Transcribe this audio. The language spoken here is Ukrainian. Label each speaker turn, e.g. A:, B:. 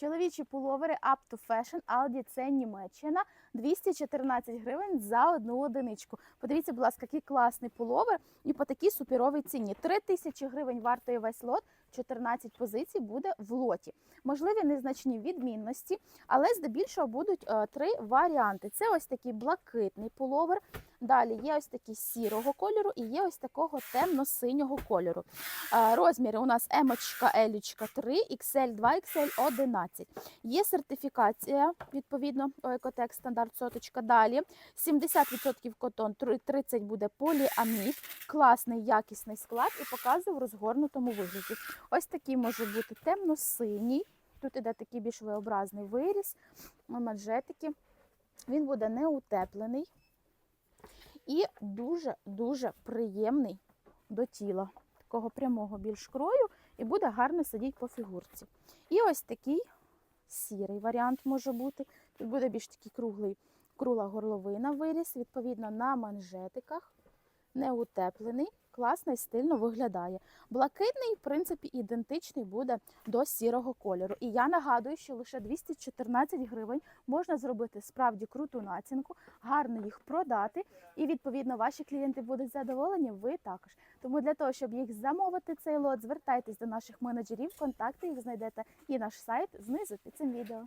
A: Чоловічі пуловери Up to Fashion Aldi, це Німеччина. 214 гривень за одну одиничку. Подивіться, будь ласка, який класний пуловер і по такій суперовій ціні. 3 тисячі гривень вартує весь лот, 14 позицій буде в лоті. Можливі незначні відмінності, але здебільшого будуть е, три варіанти. Це ось такий блакитний пуловер. Далі є ось такий сірого кольору і є ось такого темно-синього кольору. Розміри у нас емочка, елічка 3, XL 2, XL 11. Є сертифікація, відповідно, екотек стандарт соточка. Далі 70% котон, тр- 30 буде поліамід, класний якісний склад і показую в розгорнутому вигляді. Ось такий може бути темно-синій. Тут іде такий більш виобразний виріс, манжетики. Він буде не утеплений і дуже-дуже приємний до тіла. Такого прямого більш крою і буде гарно сидіти по фігурці. І ось такий сірий варіант може бути. Тут буде більш такий круглий, кругла горловина виріс, відповідно, на манжетиках, не утеплений, класно і стильно виглядає. Блакитний, в принципі, ідентичний буде до сірого кольору. І я нагадую, що лише 214 гривень можна зробити справді круту націнку, гарно їх продати, і відповідно ваші клієнти будуть задоволені, ви також. Тому для того, щоб їх замовити цей лот, звертайтесь до наших менеджерів, контакти їх знайдете і наш сайт знизу під цим відео.